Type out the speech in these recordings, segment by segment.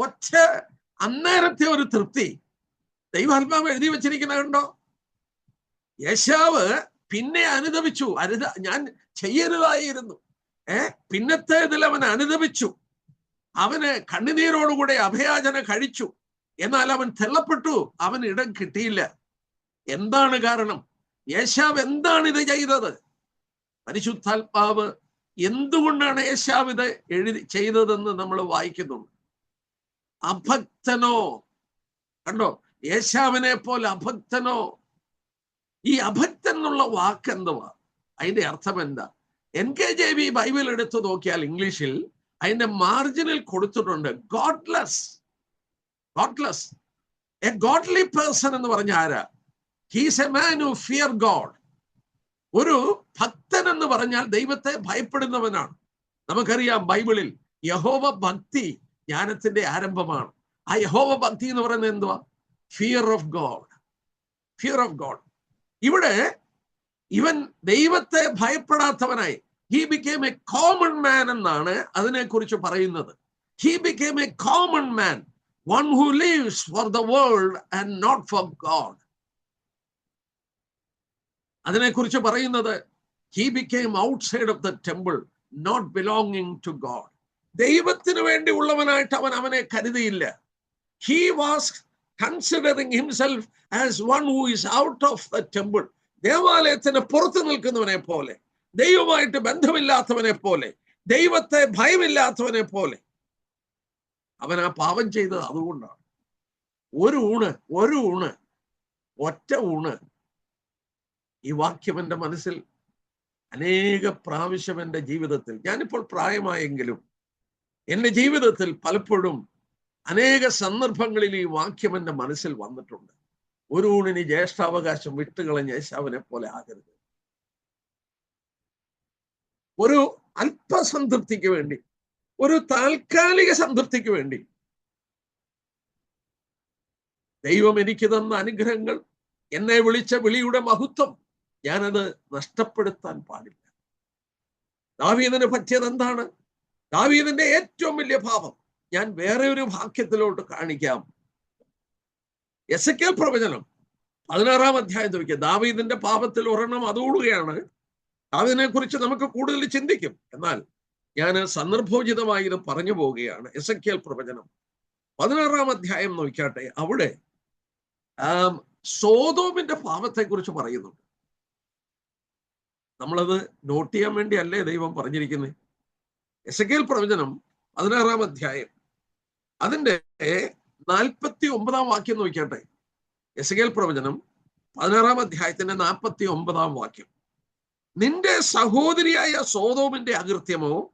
ഒറ്റ അന്നേരത്തെ ഒരു തൃപ്തി. ദൈവാത്മാവ് എഴുതി വെച്ചിരിക്കുന്ന കണ്ടോ? യേശാവ് പിന്നെ അനുദപിച്ചു. അനുദ ഞാൻ ചെയ്യരുതായിരുന്നു. ഏ പിന്നത്തേതിൽ അവൻ അനുദപിച്ചു. അവന് കണ്ണുനീരോടുകൂടെ അഭയാചന കഴിച്ചു. എന്നാൽ അവൻ തെള്ളപ്പെട്ടു. അവൻ ഇടം കിട്ടിയില്ല. എന്താണ് കാരണം? യേശാവ് എന്താണ് ഇത് ചെയ്തത്? പരിശുദ്ധാത്മാവ് എന്തുകൊണ്ടാണ് യേശാവ് ഇത് എഴുതി ചെയ്തതെന്ന് നമ്മൾ വായിക്കുന്നുണ്ട്. അഭക്തനോ. കണ്ടോ? യേശാവിനെ പോലെ അഭക്തനോ. ഈ അഭക്തൻ എന്നുള്ള വാക്ക് എന്തുവാ? അതിന്റെ അർത്ഥം എന്താ? N K J V Bible എടുത്തു നോക്കിയാൽ ഇംഗ്ലീഷിൽ അതിന്റെ മാർജിനിൽ കൊടുത്തിട്ടുണ്ട്. Godless. Godless. A godly person എന്ന് പറഞ്ഞ ആരാ? He's a man who fear God ഒരു ഭക്തൻ എന്ന് പറഞ്ഞാൽ ദൈവത്തെ ഭയപ്പെടുന്നവനാണ്. നമുക്കറിയാം ബൈബിളിൽ യഹോവ ഭക്തി ജ്ഞാനത്തിന്റെ ആരംഭമാണ്. ആ യഹോവ ഭക്തി എന്ന് പറയുന്നത് എന്തുവാ? Fear of God fear of God ഇവിടെ ഇവൻ ദൈവത്തെ ഭയപ്പെടാത്തവനായി. He became a common man എന്നാണ് അതിനെക്കുറിച്ച് പറയുന്നത്. He became a common man one who lives for the world and not for God അതിനെക്കുറിച്ച് പറയുന്നത് he became outside of the temple not belonging to God ദൈവത്തിന് വേണ്ടി ഉള്ളവനായിട്ട് അവൻ അവനെ കരുതിയില്ല. He was considering himself as one who is out of the temple ദേവാലയത്തിന് പുറത്തു നിൽക്കുന്നവനെ പോലെ ദൈവമായിട്ട് ബന്ധമില്ലാത്തവനെ പോലെ ദൈവത്തെ ഭയമില്ലാത്തവനെ പോലെ. അവൻ ആ പാപം ചെയ്തത് അതുകൊണ്ടാണ്. ഒരു ഊണ് ഒരു ഊണ് ഒറ്റ ഊണ് ഈ വാക്യം എന്റെ മനസ്സിൽ അനേക പ്രാവശ്യം എന്റെ ജീവിതത്തിൽ ഞാനിപ്പോൾ പ്രായമായെങ്കിലും എന്റെ ജീവിതത്തിൽ പലപ്പോഴും അനേക സന്ദർഭങ്ങളിൽ ഈ വാക്യം എന്റെ മനസ്സിൽ വന്നിട്ടുണ്ട്. ഒരു ഊണിന് ജ്യേഷ്ഠാവകാശം വിട്ടുകളഞ്ഞ യേശാവിനെ പോലെ ആകരുത്. ഒരു അല്പസംതൃപ്തിക്ക് വേണ്ടി ഒരു താൽക്കാലിക സംതൃപ്തിക്ക് വേണ്ടി ദൈവം എനിക്ക് തന്ന അനുഗ്രഹങ്ങൾ എന്നെ വിളിച്ച വിളിയുടെ മഹത്വം ഞാനത് നഷ്ടപ്പെടുത്താൻ പാടില്ല. ദാവീദിന് പറ്റിയത് എന്താണ് ദാവീദിന്റെ ഏറ്റവും വലിയ പാപം. ഞാൻ വേറെ ഒരു വാക്യത്തിലോട്ട് കാണിക്കാം. എസ് കെ പ്രവചനം പതിനാറാം അധ്യായം ചോദിക്കുക ദാവീദിന്റെ പാപത്തിൽ ഒരെണ്ണം അതോടുകയാണ്. ദാവീദിനെ കുറിച്ച് നമുക്ക് കൂടുതൽ ചിന്തിക്കും. എന്നാൽ ഞാൻ സന്ദർഭോചിതമായി ഇത് പറഞ്ഞു പോവുകയാണ്. എസ് എ പ്രവചനം പതിനാറാം അധ്യായം നോക്കാട്ടെ അവിടെ സോതോമിന്റെ പാപത്തെ കുറിച്ച് പറയുന്നുണ്ട്. നമ്മളത് നോട്ട് ചെയ്യാൻ വേണ്ടി അല്ലേ ദൈവം പറഞ്ഞിരിക്കുന്നത് എസ് എ പ്രവചനം പതിനാറാം അധ്യായം. അതിന്റെ നാൽപ്പത്തി ഒമ്പതാം വാക്യം നോക്കിയാട്ടെ എസകേൽ പ്രവചനം പതിനാറാം അധ്യായത്തിന്റെ നാൽപ്പത്തി ഒമ്പതാം വാക്യം. നിന്റെ സഹോദരിയായ സോതോമിന്റെ അകൃത്യമോ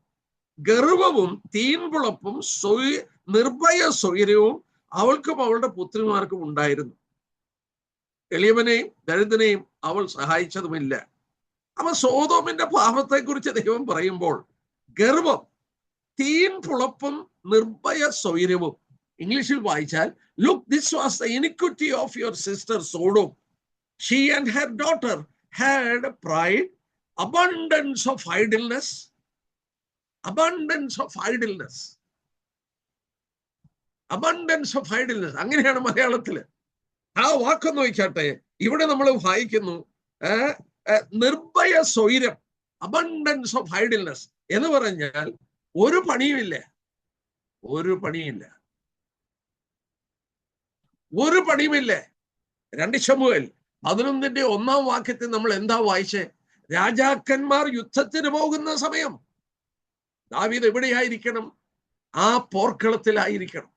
ഗർവവും തീൻപുളപ്പും സ്വയ നിർഭയ സ്വൈര്യവും അവൾക്കും അവളുടെ പുത്രിമാർക്കും ഉണ്ടായിരുന്നു. എളിയവനെയും ദരിദ്രനെയും അവൾ സഹായിച്ചതുമില്ല. അപ്പൊ സോതോമിന്റെ പാപത്തെക്കുറിച്ച് ദൈവം പറയുമ്പോൾ ഗർവം തീൻ പുളപ്പും നിർഭയ സ്വൈര്യവും ഇംഗ്ലീഷിൽ വായിച്ചാൽ look this was the iniquity of your sister Sodom she and her daughter had pride abundance of idleness abundance of idleness abundance of idleness അങ്ങനെയാണ് മലയാളത്തിൽ ആ വാക്ക് നോക്കാട്ടെ ഇവിടെ നമ്മൾ വായിക്കുന്നു നിർഭയ സ്വൈരം അബണ്ടൻസ് ഓഫ് ഐഡിൽനെസ് എന്ന് പറഞ്ഞാൽ ഒരു പണിയുമില്ല ഒരു പണിയില്ല ഒരു പണിയുമില്ല രണ്ട് ശമുവൽ. പതിനൊന്നിന്റെ ഒന്നാം വാക്യത്തിൽ നമ്മൾ എന്താ വായിച്ചേ? രാജാക്കന്മാർ യുദ്ധത്തിന് പോകുന്ന സമയം. ദാവീദ് എവിടെയായിരിക്കണം? ആ പോർക്കളത്തിലായിരിക്കണം.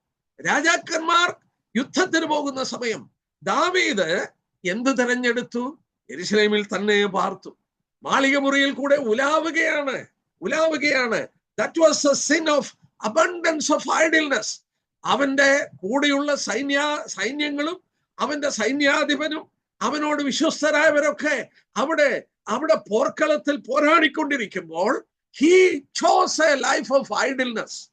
രാജാക്കന്മാർ യുദ്ധത്തിന് പോകുന്ന സമയം. ദാവീദ് എന്ത് തെരഞ്ഞെടുത്തു? എരുസലേമിൽ തന്നെ പാർത്തു. മാളിക മുറിയിൽ കൂടെ ഉലാവുകയാണ്. ഉലാവുകയാണ്. That was a sin of abundance of idleness അവന്റെ കൂടെയുള്ള സൈന്യ സൈന്യങ്ങളും അവന്റെ സൈന്യാധിപനും അവനോട് വിശ്വസ്തരായവരൊക്കെ അവിടെ അവിടെ പോർക്കളത്തിൽ പോരാടിക്കൊണ്ടിരിക്കുമ്പോൾ he chose a life of idleness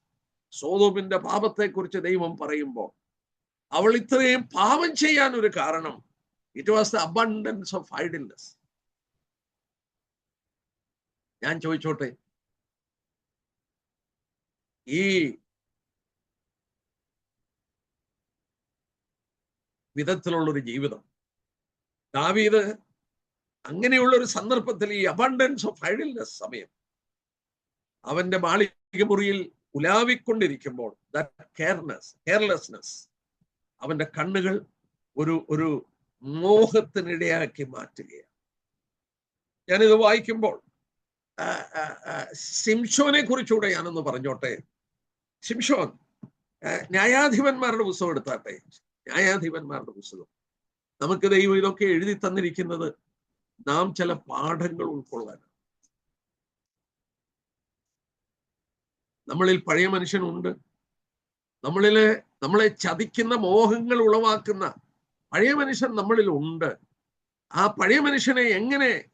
സോതോമിന്റെ പാപത്തെ കുറിച്ച് ദൈവം പറയുമ്പോൾ അവൾ ഇത്രയും പാപം ചെയ്യാൻ ഒരു കാരണം. It was the abundance of idleness ഞാൻ ചോദിച്ചോട്ടെ ഈ വിധത്തിലുള്ള ഒരു ജീവിതം. ദാവീദ് അങ്ങനെയുള്ള ഒരു സന്ദർഭത്തിൽ ഈ അബണ്ടൻസ് ഓഫ് ഐഡിൽനെസ് സമയം അവന്റെ മാളിക മുറിയിൽ ഉലാവിക്കൊണ്ടിരിക്കുമ്പോൾ കെയർനെസ് കെയർലെസ്നെസ് അവന്റെ കണ്ണുകൾ ഒരു ഒരു മോഹത്തിനിടയാക്കി മാറ്റുകയാണ്. ഞാനിത് വായിക്കുമ്പോൾ സിംഷോനെ കുറിച്ചുകൂടെ ഞാനൊന്ന് പറഞ്ഞോട്ടെ. സിംഷോൻ ആ, ന്യായാധിപന്മാരുടെ പുസ്തകം എടുത്താട്ടെ? ന്യായാധിപന്മാരുടെ പുസ്തകം. നമുക്ക് ദൈവം ഇതൊക്കെ എഴുതി തന്നിരിക്കുന്നത് നാം ചില പാഠങ്ങൾ ഉൾക്കൊള്ളാനാണ്. നമ്മളിൽ പഴയ മനുഷ്യനുണ്ട്. നമ്മളിലെ നമ്മളെ ചതിക്കുന്ന മോഹങ്ങൾ ഉളവാക്കുന്ന പഴയ മനുഷ്യൻ നമ്മളിൽ ഉണ്ട്. ആ പഴയ മനുഷ്യനെ എങ്ങനെ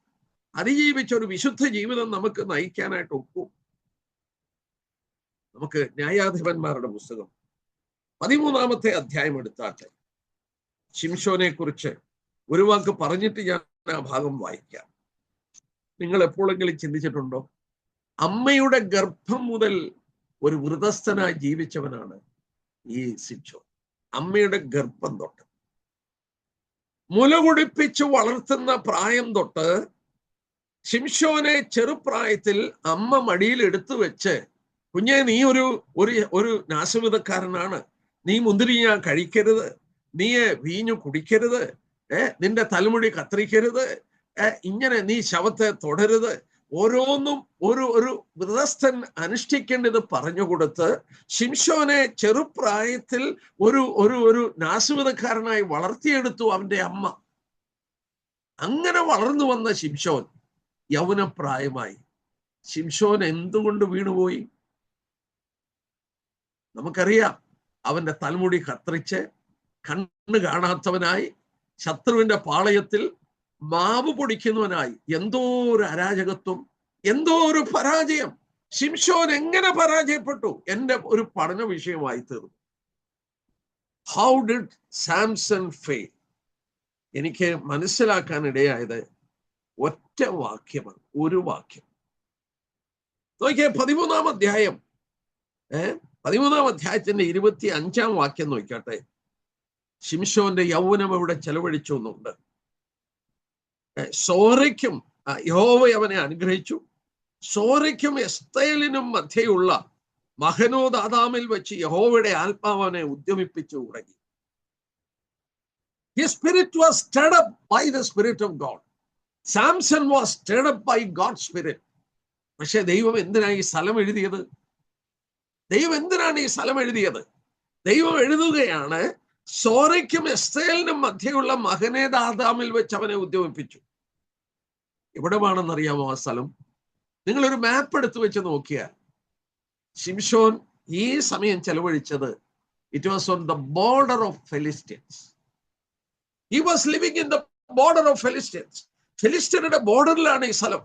അതിജീവിച്ച ഒരു വിശുദ്ധ ജീവിതം നമുക്ക് നയിക്കാനായിട്ട് ഒക്കും? നമുക്ക് ന്യായാധിപന്മാരുടെ പുസ്തകം. പതിമൂന്നാമത്തെ അധ്യായം എടുത്താട്ടെ. ശിംഷോനെ കുറിച്ച് ഒരു വാക്ക് പറഞ്ഞിട്ട് ഞാൻ ആ ഭാഗം വായിക്കാം. നിങ്ങൾ എപ്പോഴെങ്കിലും ചിന്തിച്ചിട്ടുണ്ടോ? അമ്മയുടെ ഗർഭം മുതൽ ഒരു വൃതസ്ഥനായി ജീവിച്ചവനാണ് ഈ ശിംഷോ അമ്മയുടെ ഗർഭം തൊട്ട്. മുലകുടിപ്പിച്ച് വളർത്തുന്ന പ്രായം തൊട്ട് ശിംഷോനെ ചെറുപ്രായത്തിൽ അമ്മ മടിയിൽ എടുത്തു വെച്ച് കുഞ്ഞെ നീ ഒരു ഒരു ഒരു നാശവിധക്കാരനാണ്. നീ മുന്തിരി ഞാൻ കഴിക്കരുത്. നീ വീഞ്ഞു കുടിക്കരുത്. ഏ നിന്റെ തലമുടി കത്തിരിക്കരുത് ഇങ്ങനെ നീ ശവത്തെ തുടരുത്. ഓരോന്നും ഒരു ഒരു വൃതസ്ഥൻ അനുഷ്ഠിക്കേണ്ടത് പറഞ്ഞു കൊടുത്ത് ശിംഷോനെ ചെറുപ്രായത്തിൽ ഒരു ഒരു ഒരു നാശവിധക്കാരനായി വളർത്തിയെടുത്തു അവന്റെ അമ്മ. അങ്ങനെ വളർന്നു വന്ന ശിംഷോൻ യൗവനപ്രായമായി. ശിംഷോൻ എന്തുകൊണ്ട് വീണുപോയി? നമുക്കറിയാം അവന്റെ തലമുടി കത്രിച്ച് കണ്ണു കാണാത്തവനായി ശത്രുവിന്റെ പാളയത്തിൽ മാവ് പൊടിക്കുന്നവനായി. എന്തോ ഒരു അരാജകത്വം എന്തോ ഒരു പരാജയം. ശിംഷോൻ എങ്ങനെ പരാജയപ്പെട്ടു? എന്റെ ഒരു പഠന വിഷയമായി തീർന്നു. ഹൗ ഡിഡ് സാംസൺ ഫെയിൽ എനിക്ക് മനസ്സിലാക്കാൻ ഇടയായത് ഒറ്റ വാക്യമാണ് ഒരു വാക്യം. നോക്കിയേ പതിമൂന്നാം അധ്യായം. ഏ? പതിമൂന്നാം അധ്യായത്തിന്റെ ഇരുപത്തി അഞ്ചാം വാക്യം നോക്കട്ടെ ശിംഷോന്റെ യൗവനം അവിടെ ചെലവഴിച്ചു എന്നുണ്ട്. സോറയ്ക്കും യഹോവ അവനെ അനുഗ്രഹിച്ചു. സോറയ്ക്കും എസ്തേലിനും മധ്യയുള്ള മഹനോദാദാമിൽ വെച്ച് യഹോവയുടെ ആത്മാവനെ ഉദ്യമിപ്പിച്ചു തുടങ്ങി. His spirit was stirred up by the spirit of God. Samson was stirred up by God's spirit. പക്ഷെ ദൈവം എന്തിനാണ് ഈ സ്ഥലം എഴുതിയത്? ദൈവം എന്തിനാണ് ഈ സ്ഥലം എഴുതിയത്? ദൈവം എഴുതുകയാണ് സോറയ്ക്കും എസ്തേലിനും മധ്യയുള്ള മകനെ ദാദാമിൽ വെച്ച് അവനെ ഉദ്യമിപ്പിച്ചു. എവിടെയാണെന്നറിയാമോ ആ സ്ഥലം? നിങ്ങളൊരു മാപ്പ് എടുത്തു വെച്ച് നോക്കിയാൽ ശിംഷോൻ ഈ സമയം ചെലവഴിച്ചത് it was on the border of Philistines he was living in the border of Philistines ഫെലിസ്റ്റ്യനുടെ ബോർഡറിലാണ് ഈ സ്ഥലം.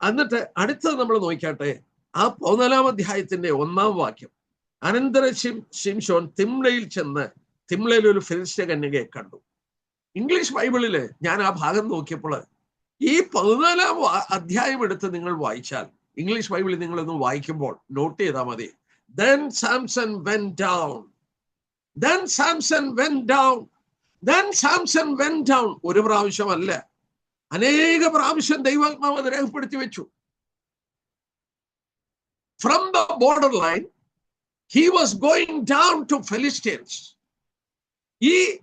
എന്നിട്ട് അടുത്തത് നമ്മൾ നോക്കിയാട്ടെ ആ പതിനാലാം അധ്യായത്തിന്റെ ഒന്നാം വാക്യം. അനന്തര ശിം ശിംഷോൻ തിംലയിൽ ചെന്ന് തിംലയിൽ ഒരു ഫിലിസ്ത്യ കന്യകയെ കണ്ടു. ഇംഗ്ലീഷ് ബൈബിളിൽ ഞാൻ ആ ഭാഗം നോക്കിയപ്പോൾ ഈ പതിനാലാം അധ്യായം എടുത്ത് നിങ്ങൾ വായിച്ചാൽ ഇംഗ്ലീഷ് ബൈബിളിൽ നിങ്ങൾ ഒന്ന് വായിക്കുമ്പോൾ നോട്ട് ചെയ്താൽ മതി. Then Samson went down then Samson went down then Samson went down ഒരു പ്രാവശ്യമല്ല. അനേക പ്രാവശ്യം ദൈവാത്മാവ് രേഖപ്പെടുത്തി വെച്ചു. The border line he was going down to Philistines ഈ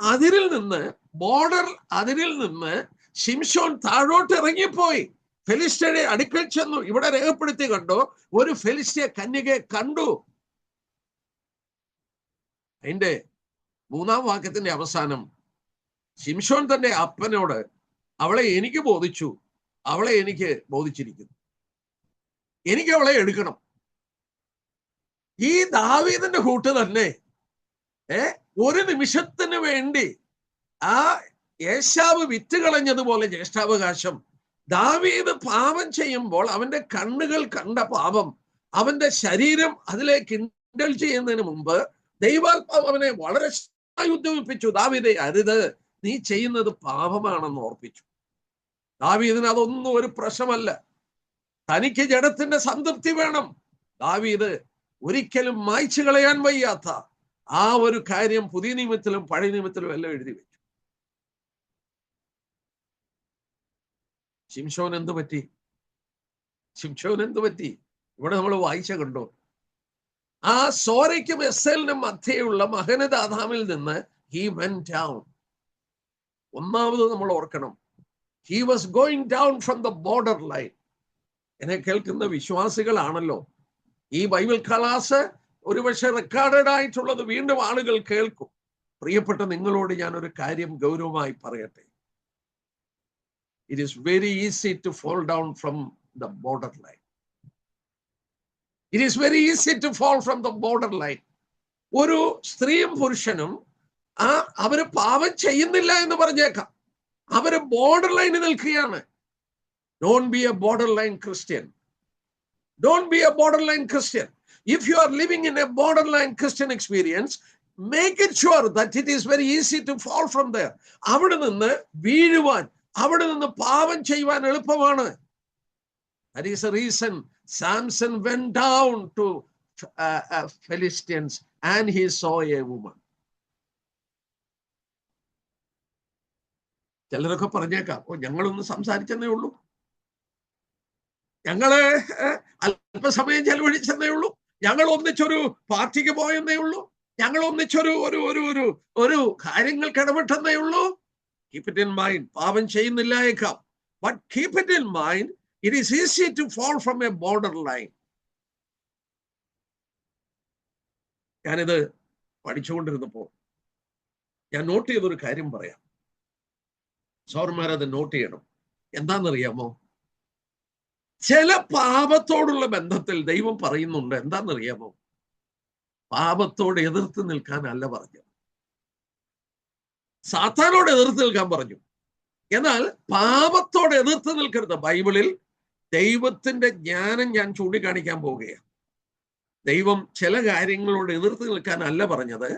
അതിരിൽ നിന്ന് ബോർഡർ അതിരിൽ നിന്ന് ഷിംഷോൻ താഴോട്ട് ഇറങ്ങിപ്പോയി. ഫെലിസ്റ്റയുടെ അടുക്കൽ ചെന്നു. ഇവിടെ രേഖപ്പെടുത്തി കണ്ടോ ഒരു ഫെലിസ്റ്റിയ കന്യകയെ കണ്ടു. അതിന്റെ മൂന്നാം വാക്യത്തിന്റെ അവസാനം ശിംഷോൻ തന്റെ അപ്പനോട് അവളെ എനിക്ക് ബോധിച്ചു. അവളെ എനിക്ക് ബോധിച്ചിരിക്കുന്നു. എനിക്ക് അവളെ എടുക്കണം. ഈ ദാവീദിന്റെ കൂട്ട് തന്നെ ഏ ഒരു നിമിഷത്തിന് വേണ്ടി ആ യേശാവ് വിറ്റ് കളഞ്ഞതുപോലെ ജ്യേഷ്ഠാവകാശം. ദാവീദ് പാപം ചെയ്യുമ്പോൾ അവന്റെ കണ്ണുകൾ കണ്ട പാപം അവന്റെ ശരീരം അതിലേക്ക് ഇൻഡൽ ചെയ്യുന്നതിന് മുമ്പ് ദൈവാത്മാവ് അവനെ വളരെ ഉദ്യോഗിപ്പിച്ചു ദാവീദെ അരുത്. നീ ചെയ്യുന്നത് പാപമാണെന്ന് ഓർപ്പിച്ചു. ദാവീദിന് അതൊന്നും ഒരു പ്രശ്നമല്ല. തനിക്ക് ജഡത്തിന്റെ സംതൃപ്തി വേണം. ദാവീദ് ഒരിക്കലും മായ്ച്ചു കളയാൻ വയ്യാത്ത ആ ഒരു കാര്യം പുതിയ നിയമത്തിലും പഴയ നിയമത്തിലും എല്ലാം എഴുതി വെച്ചു. ശിംഷോൻ എന്ത് പറ്റി? ശിംഷോൻ എന്ത് പറ്റി? ഇവിടെ നമ്മൾ വായിച്ച കണ്ടോ? ആ സോരയ്ക്കും എസ്സലിനും മധ്യയുള്ള മഹനദാധാമിൽ നിന്ന് ഹി വെൻ ഡൗൺ ഒന്നാമത് നമ്മൾ ഓർക്കണം. He was going down from the border line എന്നെ കേൾക്കുന്ന വിശ്വാസികളാണല്ലോ. ഈ ബൈബിൾ ക്ലാസ് ഒരുപക്ഷെ റെക്കോർഡഡ് ആയിട്ടുള്ളത് വീണ്ടും ആളുകൾ കേൾക്കും. പ്രിയപ്പെട്ട നിങ്ങളോട് ഞാൻ ഒരു കാര്യം ഗൗരവമായി പറയട്ടെ. It is very easy to fall down from the border line it is very easy to fall from the border line ഒരു സ്ത്രീയും പുരുഷനും ആ അവർ പാപം ചെയ്യുന്നില്ല എന്ന് പറഞ്ഞേക്കാം. അവർ ബോർഡർ ലൈനിൽ നിൽക്കുകയാണ്. don't be a border line Christian don't be a border line Christian if you are living in a border line Christian experience make it sure that it is very easy to fall from there അവിടെ നിന്ന് വീഴുവാൻ അവിടെ നിന്ന് പാപം ചെയ്യുവാൻ എളുപ്പമാണ് that is a reason Samson went down to Philistines and he saw a woman ചിലരൊക്കെ പറഞ്ഞേക്കാം ഓ ഞങ്ങളൊന്ന് സംസാരിച്ചെന്നേ ഉള്ളൂ ഞങ്ങൾ അല്പസമയം ചെലവഴിച്ചെന്നേ ഉള്ളൂ. ഞങ്ങൾ ഒന്നിച്ചൊരു പാർട്ടിക്ക് പോയെന്നേ ഉള്ളൂ. ഞങ്ങൾ ഒന്നിച്ചൊരു ഒരു ഒരു ഒരു ഒരു കാര്യങ്ങൾ ഇടപെട്ടെന്നേ ഉള്ളൂ. കീപ് ഇറ്റ് ഇൻ മൈൻഡ് പാപം ചെയ്യുന്നില്ലായേക്കാം. But keep it in mind it is easy to fall from a border line ഞാനിത് പഠിച്ചുകൊണ്ടിരുന്നപ്പോൾ ഞാൻ നോട്ട് ചെയ്തൊരു കാര്യം പറയാം. സൗർമാരത് നോട്ട് ചെയ്യണം. എന്താണെന്നറിയാമോ ചില പാപത്തോടുള്ള ബന്ധത്തിൽ ദൈവം പറയുന്നുണ്ട്. എന്താണെന്നറിയാമോ? പാപത്തോട് എതിർത്ത് നിൽക്കാനല്ല പറഞ്ഞത്. സാത്താനോട് എതിർത്ത് നിൽക്കാൻ പറഞ്ഞു. എന്നാൽ പാപത്തോട് എതിർത്ത് നിൽക്കരുത്. ബൈബിളിൽ ദൈവത്തിന്റെ ജ്ഞാനം ഞാൻ ചൂണ്ടിക്കാണിക്കാൻ പോവുകയാണ്. ദൈവം ചില കാര്യങ്ങളോട് എതിർത്ത് നിൽക്കാനല്ല പറഞ്ഞത്.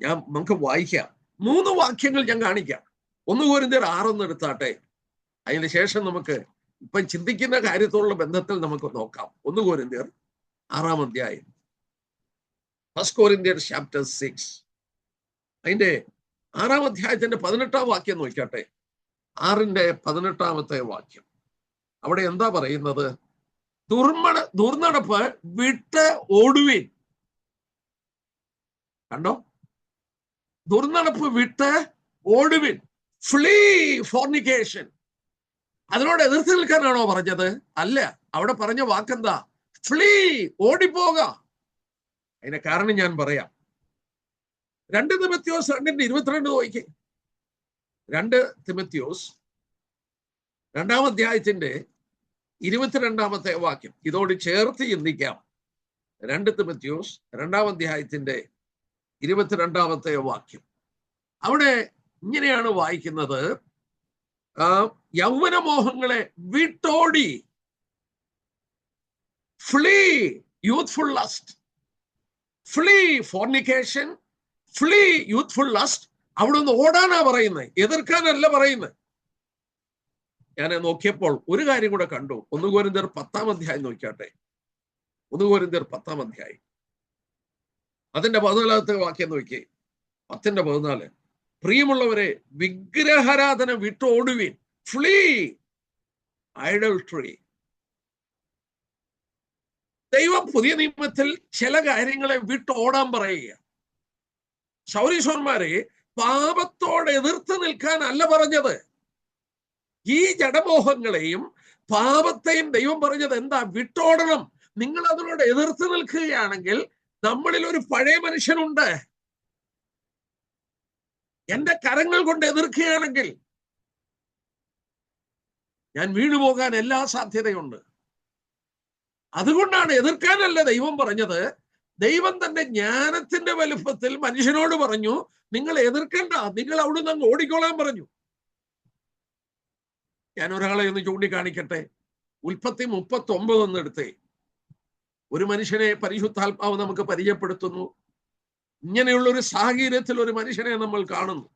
ഞാൻ നമുക്ക് വായിക്കാം. മൂന്ന് വാക്യങ്ങൾ ഞാൻ കാണിക്കാം. ഒന്ന് കോരിന്തിയർ ആറൊന്ന് എടുത്താട്ടെ. അതിന് ശേഷം നമുക്ക് ഇപ്പം ചിന്തിക്കുന്ന കാര്യത്തോടുള്ള ബന്ധത്തിൽ നമുക്ക് നോക്കാം. ഒന്ന് കോരിന്തിയർ ആറാം അധ്യായം. ഫസ്റ്റ് കോരിന്തിയർ ചാപ്റ്റർ സിക്സ് അതിന്റെ ആറാം അധ്യായത്തിന്റെ പതിനെട്ടാം വാക്യം നോക്കട്ടെ ആറിന്റെ പതിനെട്ടാമത്തെ വാക്യം. അവിടെ എന്താ പറയുന്നത്? ദുർമണ ദുർനടപ്പ് വിട്ട് ഓടുവിൻ. കണ്ടോ? ദുർനടപ്പ് വിട്ട് ഓടുവിൻ. ഫ്ലീ ഫോർണിക്കേഷൻ അതിനോട് എതിർത്ത് നിൽക്കാനാണോ പറഞ്ഞത്? അല്ല അവിടെ പറഞ്ഞ വാക്കെന്താ? ഫ്ലീ ഓടിപ്പോക. അതിന്റെ കാരണം ഞാൻ പറയാം. രണ്ട് തിമത്യോസ് രണ്ടിന്റെ ഇരുപത്തിരണ്ട് നോക്കി. രണ്ട് തിമത്യോസ്. രണ്ടാം അധ്യായത്തിന്റെ ഇരുപത്തിരണ്ടാമത്തെ വാക്യം. ഇതോട് ചേർത്ത് ചിന്തിക്കാം. രണ്ട് തിമത്യോസ് രണ്ടാം അധ്യായത്തിന്റെ ഇരുപത്തിരണ്ടാമത്തെ വാക്യം. അവിടെ ഇങ്ങനെയാണ് വായിക്കുന്നത്. യൗവനമോഹങ്ങളെ വിട്ടോടി. Flee youthful lust flee fornication flee youthful lust അവിടെ നിന്ന് ഓടാനാ പറയുന്നത് എതിർക്കാനല്ല പറയുന്നത് ഞാൻ നോക്കിയപ്പോൾ ഒരു കാര്യം കൂടെ കണ്ടു. ഒന്ന് കോരിന്തർ പത്താം അധ്യായം നോക്കിയാട്ടെ. ഒന്ന് കോരിന്തർ പത്താം അധ്യായം. അതിന്റെ പതിനാലാമത്തെ വാക്യം നോക്കി. പത്തിന്റെ പതിനാല്. പ്രിയമുള്ളവരെ വിഗ്രഹാരാധന വിട്ടോടുവിൻ. ഫ്ലീ ഐഡൽട്രി ദൈവം പുതിയ നിയമത്തിൽ ചില കാര്യങ്ങളെ വിട്ടോടാൻ പറയുക ശൗരീശ്വരന്മാരെ പാപത്തോട് എതിർത്ത് നിൽക്കാൻ അല്ല പറഞ്ഞത്. ഈ ജഡമോഹങ്ങളെയും പാപത്തെയും ദൈവം പറഞ്ഞത് എന്താ? വിട്ടോടണം. നിങ്ങൾ അതിനോട് എതിർത്ത് നിൽക്കുകയാണെങ്കിൽ നമ്മളിൽ ഒരു പഴയ മനുഷ്യനുണ്ട്. എന്റെ കരങ്ങൾ കൊണ്ട് എതിർക്കുകയാണെങ്കിൽ ഞാൻ വീണുപോകാൻ എല്ലാ സാധ്യതയുണ്ട്. അതുകൊണ്ടാണ് എതിർക്കാനല്ല ദൈവം പറഞ്ഞത്. ദൈവം തന്റെ ജ്ഞാനത്തിന്റെ വലുപ്പത്തിൽ മനുഷ്യനോട് പറഞ്ഞു നിങ്ങൾ എതിർക്കണ്ട നിങ്ങൾ അവിടുന്ന് അങ്ങ് ഓടിക്കോളാൻ പറഞ്ഞു. ഞാൻ ഒരാളെ ഒന്ന് ചൂണ്ടിക്കാണിക്കട്ടെ. ഉൽപ്പത്തി മുപ്പത്തി ഒമ്പത് ഒന്ന് എടുത്തേ. ഒരു മനുഷ്യനെ പരിശുദ്ധാത്മാവ് നമുക്ക് പരിചയപ്പെടുത്തുന്നു. ഇങ്ങനെയുള്ള ഒരു സാഹചര്യത്തിൽ ഒരു മനുഷ്യനെ നമ്മൾ കാണുന്നു.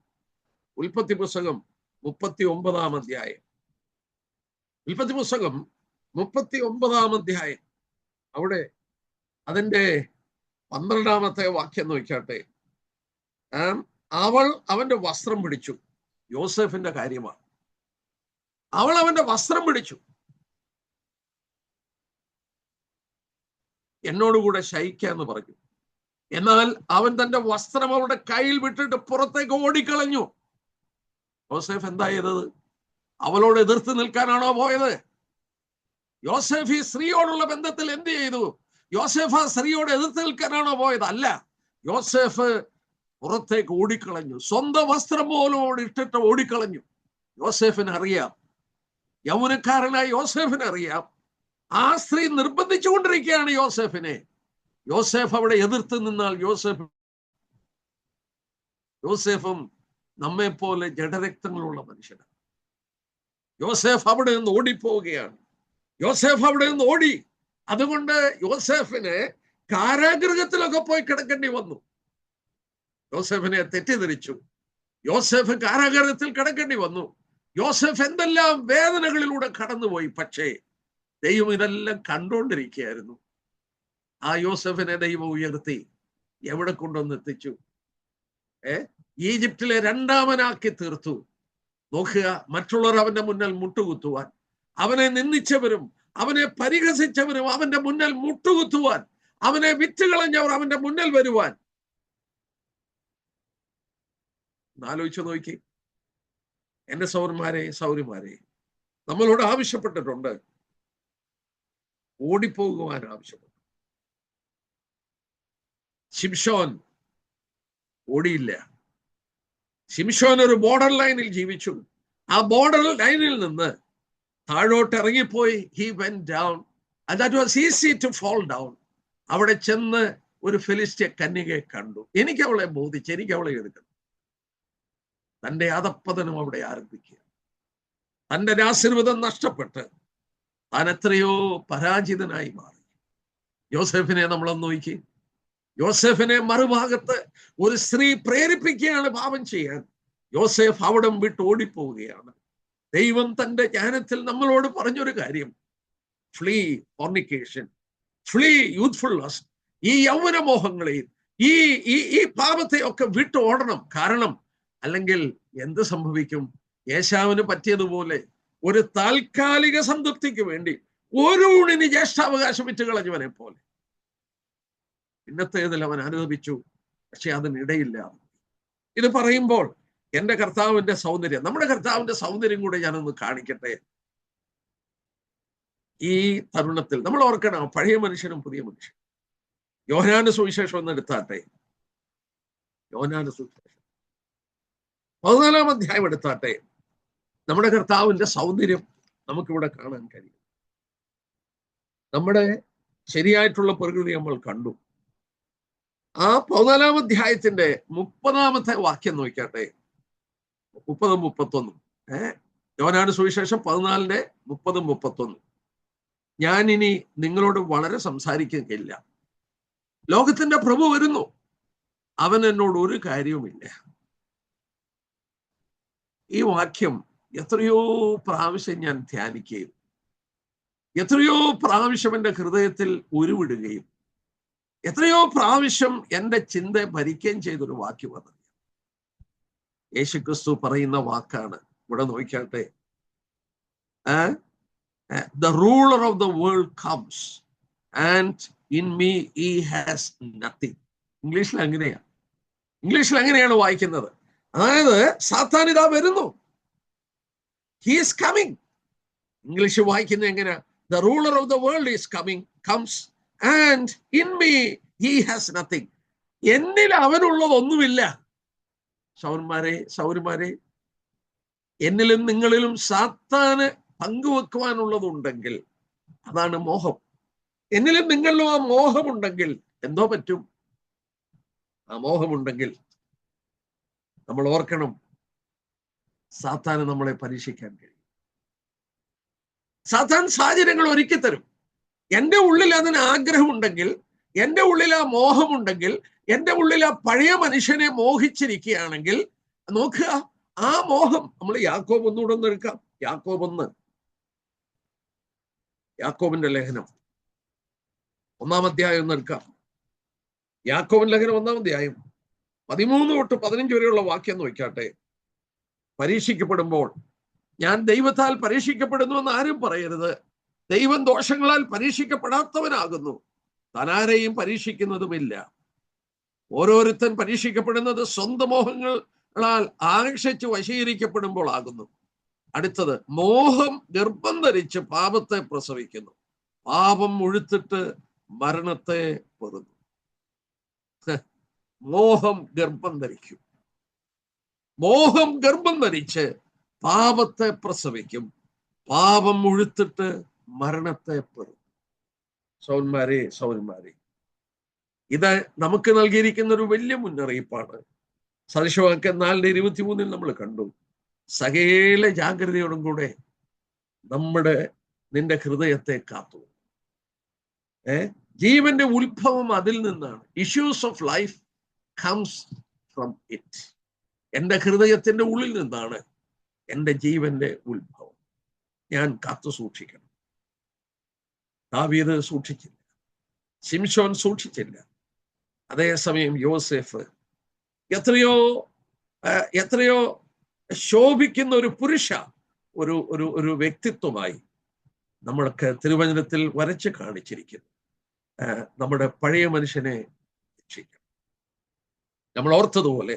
ഉൽപ്പത്തി പുസ്തകം മുപ്പത്തി ഒമ്പതാം അധ്യായം. ഉൽപ്പത്തി പുസ്തകം മുപ്പത്തി ഒമ്പതാം അധ്യായം. അവിടെ അതിന്റെ പന്ത്രണ്ടാമത്തെ വാക്യം നോക്കട്ടെ അവൾ അവന്റെ വസ്ത്രം പിടിച്ചു. യോസഫിന്റെ കാര്യമാണ്. അവൾ അവന്റെ വസ്ത്രം പിടിച്ചു. എന്നോടുകൂടെ ശയിക്കാന്ന് പറഞ്ഞു. എന്നാൽ അവൻ തന്റെ വസ്ത്രം അവളുടെ കയ്യിൽ വിട്ടിട്ട് പുറത്തേക്ക് ഓടിക്കളഞ്ഞു. യോസെഫ് എന്താ ചെയ്തത് അവളോട് എതിർത്ത് നിൽക്കാനാണോ പോയത്? യോസെഫ് ഈ സ്ത്രീയോടുള്ള ബന്ധത്തിൽ എന്ത് ചെയ്തു? യോസെഫ് ആ സ്ത്രീയോട് എതിർത്ത് നിൽക്കാനാണോ പോയത്? അല്ല. യോസെഫ് പുറത്തേക്ക് ഓടിക്കളഞ്ഞു. സ്വന്തം വസ്ത്രം പോലും അവിടെ ഇട്ടിട്ട് ഓടിക്കളഞ്ഞു. യോസെഫിന് അറിയാം. യൗവനക്കാരനായ യോസെഫിന് അറിയാം. ആ സ്ത്രീ നിർബന്ധിച്ചുകൊണ്ടിരിക്കുകയാണ് യോസെഫിനെ. യോസെഫ് അവിടെ എതിർത്ത് നിന്നാൽ യോസേഫ് യോസേഫും നമ്മെ പോലെ ജഡരക്തങ്ങളുള്ള മനുഷ്യനാണ് യോസേഫ് അവിടെ നിന്ന് ഓടിപ്പോവുകയാണ്. യോസേഫ് അവിടെ നിന്ന് ഓടി. അതുകൊണ്ട് യോസേഫിന് കാരാഗൃഹത്തിലൊക്കെ പോയി കിടക്കേണ്ടി വന്നു. യോസേഫിനെ തെറ്റിദ്ധരിച്ചു. യോസേഫ് കാരാഗൃഹത്തിൽ കിടക്കേണ്ടി വന്നു. യോസഫ് എന്തെല്ലാം വേദനകളിലൂടെ കടന്നുപോയി. പക്ഷേ ദൈവം ഇതെല്ലാം കണ്ടുകൊണ്ടിരിക്കുകയായിരുന്നു ആ യോസഫിനെ ദൈവം ഉയർത്തി. എവിടെ കൊണ്ടുവന്ന് എത്തിച്ചു? ഏ? ഈജിപ്തിലെ രണ്ടാമനാക്കി തീർത്തു. നോക്കുക മറ്റുള്ളവർ അവന്റെ മുന്നിൽ മുട്ടുകുത്തുവാൻ. അവനെ നിന്ദിച്ചവരും അവനെ പരിഹസിച്ചവരും അവന്റെ മുന്നിൽ മുട്ടുകുത്തുവാൻ. അവനെ വിറ്റുകളഞ്ഞവർ അവന്റെ മുന്നിൽ വരുവാൻ. ആലോചിച്ചു നോക്കി. എന്റെ സൗരന്മാരെ സൗരിമാരെ നമ്മളോട് ആവശ്യപ്പെട്ടിട്ടുണ്ട്. ഓടിപ്പോകുവാൻ ആവശ്യപ്പെട്ടു. ശിംഷോൻ ഓടിയില്ല. ശിംഷോൻ ഒരു ബോർഡർ ലൈനിൽ ജീവിച്ചു. ആ ബോർഡർ ലൈനിൽ നിന്ന് താഴോട്ട് ഇറങ്ങിപ്പോയി. He went down that was easy to fall down അവിടെ ചെന്ന് ഒരു ഫിലിസ്റ്റിയ കന്യകയെ കണ്ടു. എനിക്ക് അവളെ ബോധിച്ച് എനിക്ക് അവളെ എടുക്കണം. തന്റെ അതപ്പതനം അവിടെ ആരംഭിക്കുക. തന്റെ രാശിർവതം നഷ്ടപ്പെട്ട് താൻ എത്രയോ പരാജിതനായി മാറി. ജോസഫിനെ നമ്മളൊന്ന് നോക്കി. യോസെഫിനെ മറുഭാഗത്ത് ഒരു സ്ത്രീ പ്രേരിപ്പിക്കുകയാണ് പാപം ചെയ്യാൻ. യോസെഫ് അവിടം വിട്ട് ഓടിപ്പോവുകയാണ്. ദൈവം തന്റെ ജ്ഞാനത്തിൽ നമ്മളോട് പറഞ്ഞൊരു കാര്യം. ഫ്ലീ ഫോർണിക്കേഷൻ ഫ്ലീ യൂത്ത്ഫുൾനെസ് ഈ യൗവന മോഹങ്ങളെയും ഈ ഈ ഈ പാപത്തെ ഒക്കെ വിട്ട് ഓടണം. കാരണം അല്ലെങ്കിൽ എന്ത് സംഭവിക്കും? യേശാവിന് പറ്റിയതുപോലെ ഒരു താൽക്കാലിക സംതൃപ്തിക്ക് വേണ്ടി ഒരു ഊണിന് ജ്യേഷ്ഠാവകാശം വിറ്റ് കളഞ്ഞവനെ പോലെ ഇന്നത്തേതിൽ അവൻ അനുഭവിച്ചു. പക്ഷെ അതിനിടയില്ല. ഇത് പറയുമ്പോൾ എന്റെ കർത്താവിന്റെ സൗന്ദര്യം നമ്മുടെ കർത്താവിന്റെ സൗന്ദര്യം കൂടെ ഞാനൊന്ന് കാണിക്കട്ടെ. ഈ തരുണത്തിൽ നമ്മൾ ഓർക്കണം പഴയ മനുഷ്യനും പുതിയ മനുഷ്യനും. യോനാന സുവിശേഷം ഒന്ന് എടുത്താട്ടെ. യോഹനാന്റെ സുവിശേഷം. പതിനാലാം അധ്യായം എടുത്താട്ടെ. നമ്മുടെ കർത്താവിന്റെ സൗന്ദര്യം നമുക്കിവിടെ കാണാൻ കഴിയും. നമ്മുടെ ശരിയായിട്ടുള്ള പ്രകൃതി നമ്മൾ കണ്ടു. ആ പതിനാലാം അധ്യായത്തിന്റെ മുപ്പതാമത്തെ വാക്യം നോക്കട്ടെ മുപ്പതും മുപ്പത്തൊന്നും. ഏഹ് യോനാട് സുവിശേഷം പതിനാലിന്റെ മുപ്പതും മുപ്പത്തൊന്നും. ഞാൻ ഇനി നിങ്ങളോട് വളരെ സംസാരിക്കുകയില്ല. ലോകത്തിന്റെ പ്രഭു വരുന്നു. അവൻ എന്നോട് ഒരു കാര്യവുമില്ല. ഈ വാക്യം എത്രയോ പ്രാവശ്യം ഞാൻ ധ്യാനിക്കുകയും എത്രയോ പ്രാവശ്യം എന്റെ ഹൃദയത്തിൽ ഉരുവിടുകയും എത്രയോ പ്രാവശ്യം എന്റെ ചിന്ത ഭരിക്കുകയും ചെയ്തൊരു വാക്യം അത്. യേശുക്രിസ്തു പറയുന്ന വാക്കാണ്. ഇവിടെ നോക്കിയാട്ടെ. The ruler of the world comes and in me he has nothing ഇംഗ്ലീഷിൽ അങ്ങനെയാണ് ഇംഗ്ലീഷിൽ അങ്ങനെയാണ് വായിക്കുന്നത്. അതായത് സാത്താൻ ഇതാ വരുന്നു. ഹീസ് കമ്മിങ് ഇംഗ്ലീഷ് വായിക്കുന്നത് എങ്ങനെയാ? The ruler of the world is coming comes and in me he has nothing എന്നിൽ അവനുള്ളതൊന്നുമില്ല. സൗരന്മാരെ സൗരന്മാരെ എന്നിലും നിങ്ങളിലും സാത്താന് പങ്കുവെക്കുവാനുള്ളതുണ്ടെങ്കിൽ അതാണ് മോഹം. എന്നിലും നിങ്ങളിലും ആ മോഹമുണ്ടെങ്കിൽ എന്തോ പറ്റും? ആ മോഹമുണ്ടെങ്കിൽ നമ്മൾ ഓർക്കണം സാത്താന് നമ്മളെ പരീക്ഷിക്കാൻ കഴിയും. സാത്താൻ സാഹചര്യങ്ങൾ ഒരുക്കി തരും എന്റെ ഉള്ളിൽ അതിന് ആഗ്രഹമുണ്ടെങ്കിൽ എന്റെ ഉള്ളിൽ ആ മോഹമുണ്ടെങ്കിൽ എന്റെ ഉള്ളിൽ ആ പഴയ മനുഷ്യനെ മോഹിച്ചിരിക്കുകയാണെങ്കിൽ നോക്കുക ആ മോഹം നമ്മൾ യാക്കോബ് ഒന്നുകൂടെ ഒന്ന് എടുക്കാം. യാക്കോബ് ഒന്ന്. യാക്കോബിന്റെ ലേഖനം. ഒന്നാം അധ്യായം ഒന്ന് എടുക്കാം. യാക്കോബിൻ ലേഖനം ഒന്നാം അധ്യായം പതിമൂന്ന് തൊട്ട് പതിനഞ്ച് വരെയുള്ള വാക്യം നോക്കാട്ടെ പരീക്ഷിക്കപ്പെടുമ്പോൾ ഞാൻ ദൈവത്താൽ പരീക്ഷിക്കപ്പെടുന്നു എന്ന് ആരും പറയരുത്. ദൈവം ദോഷങ്ങളാൽ പരീക്ഷിക്കപ്പെടാത്തവനാകുന്നു. താനാരെയും പരീക്ഷിക്കുന്നതുമില്ല. ഓരോരുത്തൻ പരീക്ഷിക്കപ്പെടുന്നത് സ്വന്തം മോഹങ്ങളാൽ ആകർഷിച്ച് വശീകരിക്കപ്പെടുമ്പോൾ ആകുന്നു അടുത്തത് മോഹം ഗർഭം ധരിച്ച് പാപത്തെ പ്രസവിക്കുന്നു. പാപം മുഴുത്തിട്ട് മരണത്തെ പെറുന്നു. മോഹം ഗർഭം ധരിക്കും മോഹം ഗർഭം ധരിച്ച് പാപത്തെ പ്രസവിക്കും. പാപം മുഴുത്തിട്ട് മരണത്തെ പെറും സൗന്മാരെ സൗന്മാരെ. ഇത് നമുക്ക് നൽകിയിരിക്കുന്ന ഒരു വലിയ മുന്നറിയിപ്പാണ്. സദൃശവാക്യം നാലിന്റെ ഇരുപത്തിമൂന്നിൽ നമ്മൾ കണ്ടു. സകേല ജാഗ്രതയോടും കൂടെ നമ്മുടെ നിന്റെ ഹൃദയത്തെ കാത്തു. ഏ? ജീവന്റെ ഉത്ഭവം അതിൽ നിന്നാണ്. Issues of life comes from it എന്റെ ഹൃദയത്തിന്റെ ഉള്ളിൽ നിന്നാണ് എന്റെ ജീവന്റെ ഉത്ഭവം. ഞാൻ കാത്തു സൂക്ഷിക്കണം. ദാവീദ് സൂക്ഷിച്ചില്ല. ശിംഷോൻ സൂക്ഷിച്ചില്ല. അതേസമയം യോസെഫ് എത്രയോ എത്രയോ ശോഭിക്കുന്ന ഒരു പുരുഷ ഒരു ഒരു ഒരു വ്യക്തിത്വമായി നമ്മൾക്ക് തിരുവചനത്തിൽ വരച്ച് കാണിച്ചിരിക്കുന്നു. നമ്മുടെ പഴയ മനുഷ്യനെ രക്ഷിക്കണം നമ്മൾ ഓർത്തതുപോലെ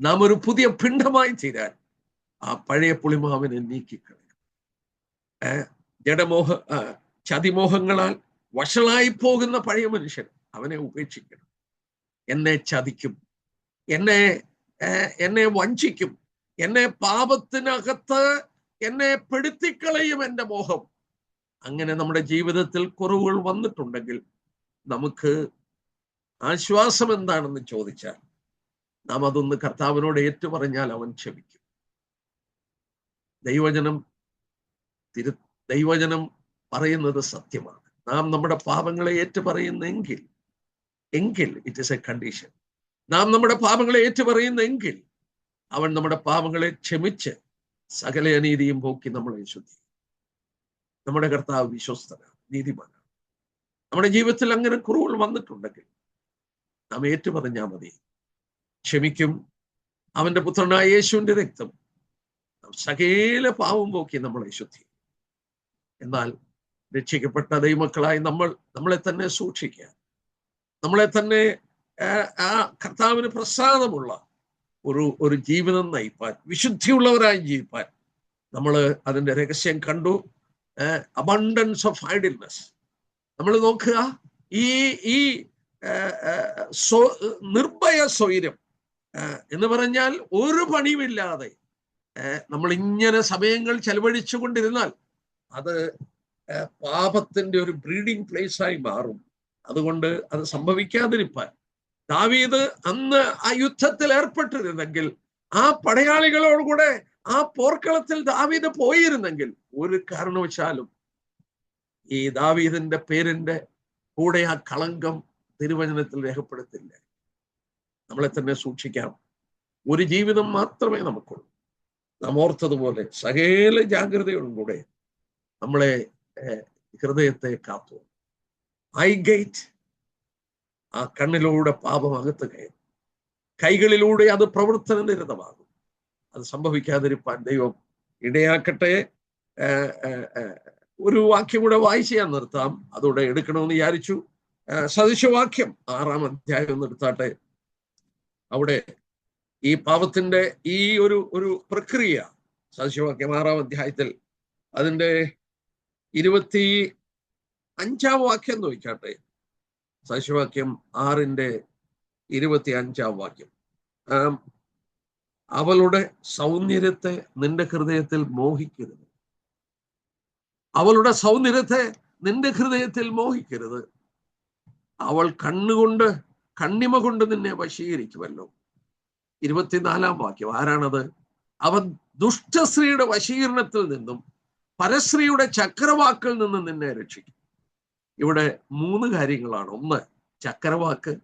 നാം ഒരു പുതിയ പിണ്ഡമായി തീരാൻ ആ പഴയ പുളിമാവിനെ നീക്കിക്കളയണം. ജഡമോഹ ചതിമോഹങ്ങളാൽ വഷളായി പോകുന്ന പഴയ മനുഷ്യൻ അവനെ ഉപേക്ഷിക്കണം. എന്നെ ചതിക്കും. എന്നെ എന്നെ വഞ്ചിക്കും. എന്നെ പാപത്തിനകത്ത് എന്നെ പെടുത്തിക്കളയും എന്റെ മോഹം. അങ്ങനെ നമ്മുടെ ജീവിതത്തിൽ കുറവുകൾ വന്നിട്ടുണ്ടെങ്കിൽ നമുക്ക് ആശ്വാസം എന്താണെന്ന് ചോദിച്ചാൽ നാം അതൊന്ന് കർത്താവിനോട് ഏറ്റുപറഞ്ഞാൽ അവൻ ക്ഷമിക്കും. ദൈവജനം തിരു ദൈവജനം പറയുന്നത് സത്യമാണ്. നാം നമ്മുടെ പാപങ്ങളെ ഏറ്റുപറയുന്നെങ്കിൽ എങ്കിൽ ഇറ്റ് ഇസ് എ കണ്ടീഷൻ നാം നമ്മുടെ പാപങ്ങളെ ഏറ്റുപറയുന്നെങ്കിൽ അവൻ നമ്മുടെ പാപങ്ങളെ ക്ഷമിച്ച് സകല അനീതിയും പോക്കി നമ്മളെ ശുദ്ധി നമ്മുടെ കർത്താവ് വിശ്വസ്തനാണ് നീതിമാനാണ്. നമ്മുടെ ജീവിതത്തിൽ അങ്ങനെ കുറവുകൾ വന്നിട്ടുണ്ടെങ്കിൽ നാം ഏറ്റുപറഞ്ഞാൽ മതി ക്ഷമിക്കും. അവന്റെ പുത്രനായ യേശുവിന്റെ രക്തം സകല പാവം പോക്കി നമ്മളെ ശുദ്ധി എന്നാൽ രക്ഷിക്കപ്പെട്ട ദൈവമക്കളായി നമ്മൾ നമ്മളെ തന്നെ സൂക്ഷിക്കുക. നമ്മളെ തന്നെ ആ കർത്താവിന് പ്രസാദമുള്ള ഒരു ഒരു ജീവിതം നയിപ്പാൻ വിശുദ്ധിയുള്ളവരായി ജീവിപ്പാൻ നമ്മൾ അതിന്റെ രഹസ്യം കണ്ടു. അബണ്ടൻസ് ഓഫ് ഐഡിൽനെസ് നമ്മൾ നോക്കുക ഈ ഈ നിർഭയ സ്വൈര്യം എന്ന് പറഞ്ഞാൽ ഒരു പണിയുമില്ലാതെ നമ്മൾ ഇങ്ങനെ സമയങ്ങൾ ചെലവഴിച്ചു കൊണ്ടിരുന്നാൽ അത് പാപത്തിന്റെ ഒരു ബ്രീഡിംഗ് പ്ലേസ് ആയി മാറും. അതുകൊണ്ട് അത് സംഭവിക്കാതിരിപ്പാൻ. ദാവീദ് അന്ന് ആ യുദ്ധത്തിൽ ഏർപ്പെട്ടിരുന്നെങ്കിൽ ആ പടയാളികളോടുകൂടെ ആ പോർക്കളത്തിൽ ദാവീദ് പോയിരുന്നെങ്കിൽ ഒരു കാരണവശാലും ഈ ദാവീദിന്റെ പേരിന്റെ കൂടെ ആ കളങ്കം തിരുവചനത്തിൽ രേഖപ്പെടുത്തില്ല. നമ്മളെ തന്നെ സൂക്ഷിക്കാം. ഒരു ജീവിതം മാത്രമേ നമുക്കുള്ളൂ. നാം ഓർത്തതുപോലെ സകല ജാഗ്രതയോടും കൂടെ നമ്മളെ ഹൃദയത്തെ കാത്തു. ഐ ഗേറ്റ് ആ കണ്ണിലൂടെ പാപം അകത്ത് കയറും. കൈകളിലൂടെ അത് പ്രവർത്തന നിരതമാകും. അത് സംഭവിക്കാതിരിപ്പാൻ ദൈവം ഇടയാക്കട്ടെ. ഒരു വാക്യം കൂടെ വായിച്ച് ഞാൻ നിർത്താം. അതോടെ എടുക്കണമെന്ന് വിചാരിച്ചു. സദൃശവാക്യം ആറാം അധ്യായം എന്ന് എടുത്താട്ടെ. അവിടെ ഈ പാപത്തിന്റെ ഈ ഒരു ഒരു പ്രക്രിയ സദൃശവാക്യം ആറാം അധ്യായത്തിൽ അതിന്റെ ഇരുപത്തി അഞ്ചാം വാക്യം നോക്കാട്ടെ സശിവാക്യം ആറിന്റെ ഇരുപത്തി അഞ്ചാം വാക്യം. അവളുടെ സൗന്ദര്യത്തെ നിന്റെ ഹൃദയത്തിൽ മോഹിക്കരുത്. അവളുടെ സൗന്ദര്യത്തെ നിന്റെ ഹൃദയത്തിൽ മോഹിക്കരുത്. അവൾ കണ്ണുകൊണ്ട് കണ്ണിമ കൊണ്ട് നിന്നെ വശീകരിക്കുമല്ലോ. ഇരുപത്തിനാലാം വാക്യം ആരാണത്? അവൻ ദുഷ്ടശ്രീയുടെ വശീകരണത്തിൽ നിന്നും പരശ്രീയുടെ ചക്രവാക്കിൽ നിന്ന് നിന്നെ രക്ഷിക്കും. ഇവിടെ മൂന്ന് കാര്യങ്ങളാണ്. ഒന്ന് ചക്രവാക്ക്.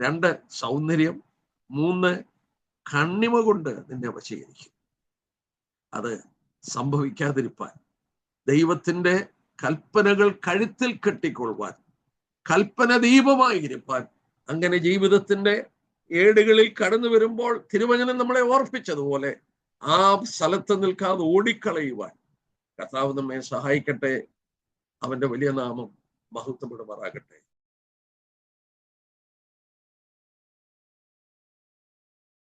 രണ്ട് സൗന്ദര്യം. മൂന്ന് കണ്ണിമ കൊണ്ട് നിന്നെ വശീകരിക്കും. അത് സംഭവിക്കാതിരിപ്പാൻ ദൈവത്തിന്റെ കൽപ്പനകൾ കഴുത്തിൽ കെട്ടിക്കൊള്ളുവാൻ കൽപ്പന ദീപമായി ഇരുപ്പാൻ അങ്ങനെ ജീവിതത്തിന്റെ ഏടുകളിൽ കടന്നു വരുമ്പോൾ തിരുവചനം നമ്മളെ ഓർപ്പിച്ചതുപോലെ ആ സ്ഥലത്ത് നിൽക്കാതെ ഓടിക്കളയുവാൻ കർത്താവ് നമ്മെ സഹായിക്കട്ടെ. അവന്റെ വലിയ നാമം മഹത്വപ്പെടുമാറാകട്ടെ